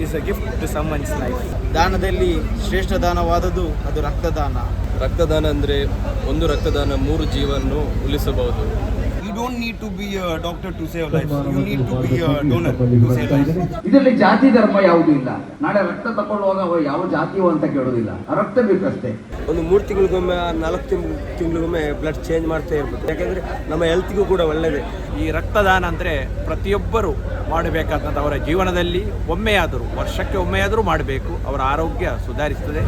blood a gift to someone's life. ದಾನದಲ್ಲಿ ಶ್ರೇಷ್ಠ ದಾನವಾದದ್ದು ಅದು ರಕ್ತದಾನ ರಕ್ತದಾನ ಅಂದರೆ ಒಂದು ರಕ್ತದಾನ ಮೂರು ಜೀವನ್ನು ಉಳಿಸಬಹುದು You need to be doctor to save life you need to be donor to save life ಇದರಲ್ಲಿ ಜಾತಿ ಧರ್ಮ ಯಾವುದು ಇಲ್ಲ. ನಾಳೆ ರಕ್ತ ತಕೊಳ್ಳುವಾಗ ಯಾವ ಜಾತಿಯು ಅಂತ ಕೇಳೋದಿಲ್ಲ. ರಕ್ತ ಬೇಕಷ್ಟೇ. ಒಂದು ಮೂರು ತಿಂಗಳಿಗೊಮ್ಮೆ ನಾಲ್ಕು ತಿಂಗಳು ತಿಂಗಳಿಗೊಮ್ಮೆ ಬ್ಲಡ್ ಚೇಂಜ್ ಮಾಡ್ತಾ ಇರ್ಬೋದು. ಯಾಕೆಂದರೆ ನಮ್ಮ ಹೆಲ್ತ್ಗೂ ಕೂಡ ಒಳ್ಳೆಯದೇ ಈ ರಕ್ತದಾನ ಅಂದರೆ ಪ್ರತಿಯೊಬ್ಬರು ಮಾಡಬೇಕಾದಂಥ ಅವರ ಜೀವನದಲ್ಲಿ ಒಮ್ಮೆಯಾದರೂ ವರ್ಷಕ್ಕೆ ಒಮ್ಮೆಯಾದರೂ ಮಾಡಬೇಕು. ಅವರ ಆರೋಗ್ಯ ಸುಧಾರಿಸ್ತದೆ.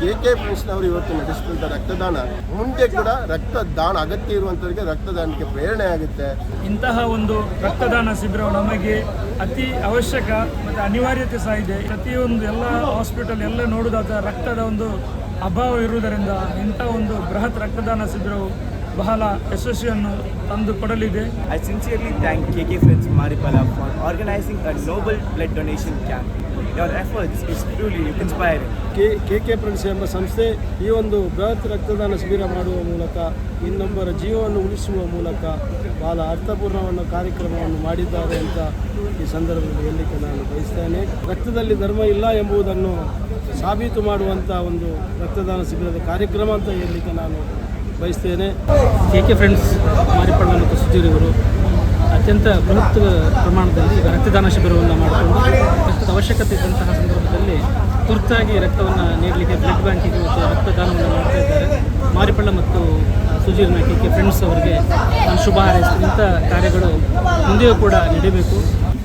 ಕೆ ಕೆ ಅವರು ಇವತ್ತು ನಡೆಸಿದಂಥ ರಕ್ತದಾನ, ಮುಂದೆ ಕೂಡ ರಕ್ತದಾನ, ಅಗತ್ಯ ಇರುವಂಥವರಿಗೆ ರಕ್ತದಾನಕ್ಕೆ ಪ್ರೇರಣೆ ಆಗುತ್ತೆ. ಇಂತಹ ಒಂದು ರಕ್ತದಾನ ಶಿಬಿರವು ನಮಗೆ ಅತಿ ಅವಶ್ಯಕ ಮತ್ತು ಅನಿವಾರ್ಯತೆ ಸಹ ಇದೆ. ಪ್ರತಿಯೊಂದು ಎಲ್ಲ ಹಾಸ್ಪಿಟಲ್ ಎಲ್ಲ ನೋಡಿದಾಗ ರಕ್ತದ ಒಂದು ಅಭಾವ ಇರುವುದರಿಂದ ಇಂಥ ಒಂದು ಬೃಹತ್ ರಕ್ತದಾನ ಶಿಬಿರವು ಬಹಳ ಯಶಸ್ವಿಯನ್ನು ತಂದು ಕೊಡಲಿದೆ I sincerely thank K K friends for for organising a noble blood donation camp your efforts is truly K K K friends ಎಂಬ ಸಂಸ್ಥೆ ಈ ಒಂದು ಬೃಹತ್ ರಕ್ತದಾನ ಶಿಬಿರ ಮಾಡುವ ಮೂಲಕ ಇನ್ನೊಬ್ಬರ ಜೀವವನ್ನು ಉಳಿಸುವ ಮೂಲಕ ಬಹಳ ಅರ್ಥಪೂರ್ಣವನ್ನು ಕಾರ್ಯಕ್ರಮವನ್ನು ಮಾಡಿದ್ದಾರೆ ಅಂತ ಈ ಸಂದರ್ಭದಲ್ಲಿ ಹೇಳಲಿಕ್ಕೆ ನಾನು ಬಯಸ್ತೇನೆ. ರಕ್ತದಲ್ಲಿ ಧರ್ಮ ಇಲ್ಲ ಎಂಬುದನ್ನು ಸಾಬೀತು ಮಾಡುವಂಥ ಒಂದು ರಕ್ತದಾನ ಶಿಬಿರದ ಕಾರ್ಯಕ್ರಮ ಅಂತ ಹೇಳಲಿಕ್ಕೆ ನಾನು ಬಯಸ್ತೇನೆ. ಕೆ ಕೆ ಫ್ರೆಂಡ್ಸ್ ಮಾರಿಪಳ್ಳ ಮತ್ತು ಸುಜೀರ್ ಇವರು ಅತ್ಯಂತ ಬೃಹತ್ ಪ್ರಮಾಣದಲ್ಲಿ ರಕ್ತದಾನ ಶಿಬಿರವನ್ನು ಮಾಡಿಕೊಂಡು ರಕ್ತದ ಅವಶ್ಯಕತೆ ಇದ್ದಂತಹ ಸಂದರ್ಭದಲ್ಲಿ ತುರ್ತಾಗಿ ರಕ್ತವನ್ನು ನೀಡಲಿಕ್ಕೆ ಬ್ಲಡ್ ಬ್ಯಾಂಕಿಗೆ ಮತ್ತು ರಕ್ತದಾನವನ್ನು ಮಾಡ್ತಾ ಇದ್ದಾರೆ. ಮಾರಿಪಳ್ಳ ಮತ್ತು ಸುಜೀರ್ನ ಕೆ ಕೆ ಫ್ರೆಂಡ್ಸ್ ಅವರಿಗೆ ನಾನು ಶುಭ ಹಾರೈಸ್ತೀನಿ. ಕಾರ್ಯಗಳು ಮುಂದೆಯೂ ಕೂಡ ನಡೀಬೇಕು.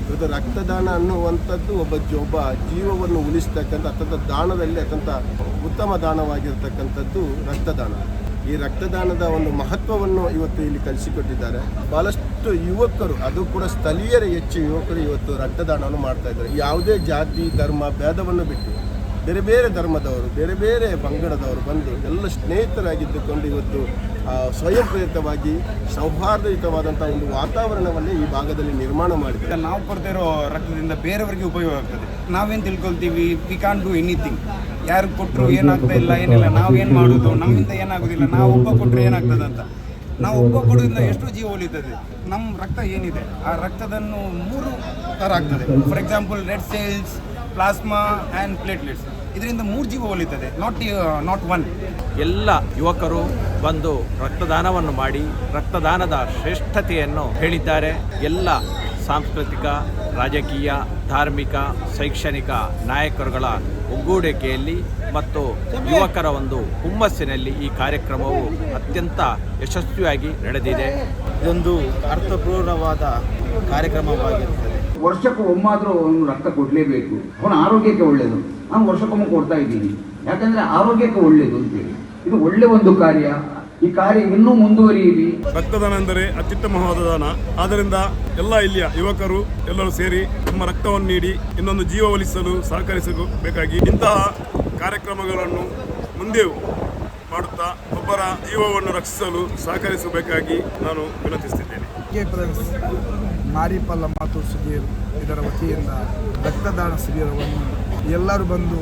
ಇವತ್ತು ರಕ್ತದಾನ ಅನ್ನುವಂಥದ್ದು ಒಬ್ಬ ಜ- ಒಬ್ಬ ಜೀವವನ್ನು ಉಳಿಸ್ತಕ್ಕಂಥ, ಅತ್ಯಂತ ದಾನದಲ್ಲಿ ಅತ್ಯಂತ ಉತ್ತಮ ದಾನವಾಗಿರ್ತಕ್ಕಂಥದ್ದು ರಕ್ತದಾನ. ಈ ರಕ್ತದಾನದ ಒಂದು ಮಹತ್ವವನ್ನು ಇವತ್ತು ಇಲ್ಲಿ ಕಲಿಸಿಕೊಟ್ಟಿದ್ದಾರೆ. ಬಹಳಷ್ಟು ಯುವಕರು, ಅದು ಕೂಡ ಸ್ಥಳೀಯರ, ಹೆಚ್ಚು ಯುವಕರು ಇವತ್ತು ರಕ್ತದಾನವನ್ನು ಮಾಡ್ತಾ ಇದ್ದಾರೆ. ಯಾವುದೇ ಜಾತಿ, ಧರ್ಮ, ಭೇದವನ್ನು ಬಿಟ್ಟು ಬೇರೆ ಬೇರೆ ಧರ್ಮದವರು, ಬೇರೆ ಬೇರೆ ಪಂಗಡದವರು ಬಂದು ಎಲ್ಲ ಸ್ನೇಹಿತರಾಗಿದ್ದುಕೊಂಡು ಇವತ್ತು ಸ್ವಯಂ ಪ್ರೇರಿತವಾಗಿ ಸೌಹಾರ್ದಯುತವಾದಂಥ ಒಂದು ವಾತಾವರಣವನ್ನೇ ಈ ಭಾಗದಲ್ಲಿ ನಿರ್ಮಾಣ ಮಾಡಿದ್ದಾರೆ. ನಾವು ಕೊಡ್ತಾ ಇರೋ ರಕ್ತದಿಂದ ಬೇರೆಯವರಿಗೆ ಉಪಯೋಗ ಆಗ್ತದೆ. ನಾವೇನು ತಿಳ್ಕೊಳ್ತೀವಿ? ವಿ ಕ್ಯಾನ್ ಡೂ ಎನಿಥಿಂಗ್ ಯಾರು ಕೊಟ್ಟರು ಏನಾಗ್ತಾ ಇಲ್ಲ, ಏನಿಲ್ಲ, ನಾವು ಏನು ಮಾಡೋದು? ನಮ್ಮಿಂದ ಏನಾಗೋದಿಲ್ಲ, ನಾವು ಒಬ್ಬ ಕೊಟ್ಟರೆ ಏನಾಗ್ತದೆ ಅಂತ. ನಾವು ಒಬ್ಬ ಕೊಡೋದ್ರಿಂದ ಎಷ್ಟು ಜೀವ ಉಳಿತದೆ ನಮ್ಮ ರಕ್ತ ಏನಿದೆ, ಆ ರಕ್ತದನ್ನು ಮೂರು ಥರ ಆಗ್ತದೆ. For example red cells plasma and platelets ಇದರಿಂದ ಮೂರು ಜೀವ ಉಳಿತದೆ ನಾಟ್ ನಾಟ್ ಒನ್ ಎಲ್ಲ ಯುವಕರು ಬಂದು ರಕ್ತದಾನವನ್ನು ಮಾಡಿ, ರಕ್ತದಾನದ ಶ್ರೇಷ್ಠತೆಯನ್ನು ಹೇಳಿದ್ದಾರೆ. ಎಲ್ಲ ಸಾಂಸ್ಕೃತಿಕ, ರಾಜಕೀಯ, ಧಾರ್ಮಿಕ, ಶೈಕ್ಷಣಿಕ ನಾಯಕರುಗಳ ಒಗ್ಗೂಡಿಕೆಯಲ್ಲಿ ಮತ್ತು ಯುವಕರ ಒಂದು ಹುಮ್ಮಸ್ಸಿನಲ್ಲಿ ಈ ಕಾರ್ಯಕ್ರಮವು ಅತ್ಯಂತ ಯಶಸ್ವಿಯಾಗಿ ನಡೆದಿದೆ. ಇದೊಂದು ಅರ್ಥಪೂರ್ಣವಾದ ಕಾರ್ಯಕ್ರಮವಾಗಿರುತ್ತದೆ. ವರ್ಷಕ್ಕೂ ಒಮ್ಮಾದರೂ ಅವನು ರಕ್ತ ಕೊಡಲೇಬೇಕು. ಅವನ ಆರೋಗ್ಯಕ್ಕೆ ಒಳ್ಳೆಯದು ನಾನು ವರ್ಷಕ್ಕೊಮ್ಮೆ ಕೊಡ್ತಾ ಇದ್ದೀನಿ. ಯಾಕಂದರೆ ಆರೋಗ್ಯಕ್ಕೆ ಒಳ್ಳೆಯದು ಅಂತೇಳಿ. ಇದು ಒಳ್ಳೆಯ ಒಂದು ಕಾರ್ಯ. ಈ ಕಾರ್ಯ ಇನ್ನೂ ಮುಂದುವರಿಯಲಿ. ರಕ್ತದಾನ ಎಂದರೆ ಅತ್ಯುತ್ತಮವಾದ ದಾನ. ಆದ್ದರಿಂದ ಎಲ್ಲ ಇಲ್ಲಿಯ ಯುವಕರು ಎಲ್ಲರೂ ಸೇರಿ ತಮ್ಮ ರಕ್ತವನ್ನು ನೀಡಿ ಇನ್ನೊಂದು ಜೀವ ಉಳಿಸಲು ಸಹಕರಿಸಬೇಕಾಗಿ ಇಂತಹ ಕಾರ್ಯಕ್ರಮಗಳನ್ನು ಮುಂದೆ ಮಾಡುತ್ತಾ ಒಬ್ಬರ ಜೀವವನ್ನು ರಕ್ಷಿಸಲು ಸಹಕರಿಸಬೇಕಾಗಿ ನಾನು ವಿನಂತಿಸುತ್ತಿದ್ದೇನೆ. ಮಾರಿಪಲ್ಲ ಮಾತು ಸುಧೀರ್ ಇದರ ವತಿಯಿಂದ ರಕ್ತದಾನ ಶಿಬಿರವನ್ನು ಎಲ್ಲರೂ ಬಂದು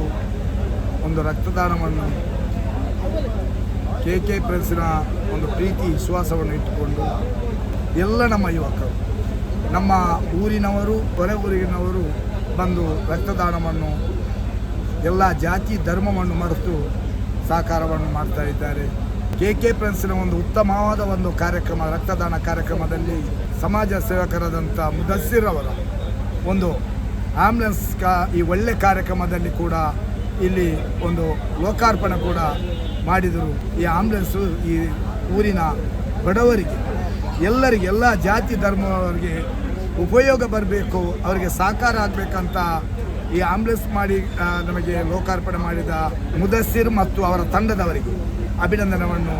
ಒಂದು ರಕ್ತದಾನವನ್ನು ಕೆ ಕೆ ಪ್ರೆಸ್ನ ಒಂದು ಪ್ರೀತಿ, ವಿಶ್ವಾಸವನ್ನು ಇಟ್ಟುಕೊಂಡು ಎಲ್ಲ ನಮ್ಮ ಯುವಕರು, ನಮ್ಮ ಊರಿನವರು ಹೊರ ಊರಿನವರು ಬಂದು ರಕ್ತದಾನವನ್ನು, ಎಲ್ಲ ಜಾತಿ ಧರ್ಮವನ್ನು ಮರೆತು ಸಹಕಾರವನ್ನು ಮಾಡ್ತಾ ಇದ್ದಾರೆ. ಕೆ ಕೆ ಪ್ರೆನ್ಸ್ನ ಒಂದು ಉತ್ತಮವಾದ ಒಂದು ಕಾರ್ಯಕ್ರಮ, ರಕ್ತದಾನ ಕಾರ್ಯಕ್ರಮದಲ್ಲಿ ಸಮಾಜ ಸೇವಕರಾದಂಥ ಮುದಸ್ಸಿರ್ ಅವರ ಒಂದು ಆಂಬ್ಯುಲೆನ್ಸ್ ಕ, ಈ ಒಳ್ಳೆ ಕಾರ್ಯಕ್ರಮದಲ್ಲಿ ಕೂಡ ಇಲ್ಲಿ ಒಂದು ಲೋಕಾರ್ಪಣೆ ಕೂಡ ಮಾಡಿದರು ಈ ಆಂಬ್ಯುಲೆನ್ಸು ಈ ಊರಿನ ಬಡವರಿಗೆ. ಎಲ್ಲರಿಗೆ, ಎಲ್ಲ ಜಾತಿ ಧರ್ಮವರಿಗೆ ಉಪಯೋಗ ಬರಬೇಕು, ಅವರಿಗೆ ಸಹಕಾರ ಆಗಬೇಕಂತ ಈ ಆಂಬ್ಯುಲೆನ್ಸ್ ಮಾಡಿ ನಮಗೆ ಲೋಕಾರ್ಪಣೆ ಮಾಡಿದ ಮುದಸ್ಸಿರ್ ಮತ್ತು ಅವರ ತಂಡದವರಿಗೆ ಅಭಿನಂದನವನ್ನು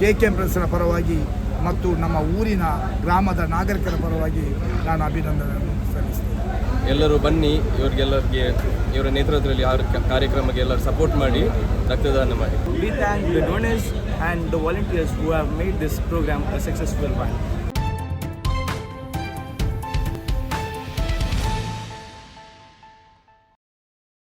ಕೆ ಕೆ ಪ್ರೆಸ್ನ ಪರವಾಗಿ ಮತ್ತು ನಮ್ಮ ಊರಿನ ಗ್ರಾಮದ ನಾಗರಿಕರ ಪರವಾಗಿ ನಾನು ಅಭಿನಂದನೆಯನ್ನು ಸಲ್ಲಿಸ್ತೇನೆ. ಎಲ್ಲರೂ ಬನ್ನಿ, ಇವ್ರಿಗೆಲ್ಲರಿಗೆ, ಇವರ ನೇತೃತ್ವದಲ್ಲಿ ಯಾರ ಕಾರ್ಯಕ್ರಮಕ್ಕೆ ಎಲ್ಲರೂ ಸಪೋರ್ಟ್ ಮಾಡಿ, ರಕ್ತದಾನ ಮಾಡಿ. We thank the donors and the volunteers who have made this programme successful bye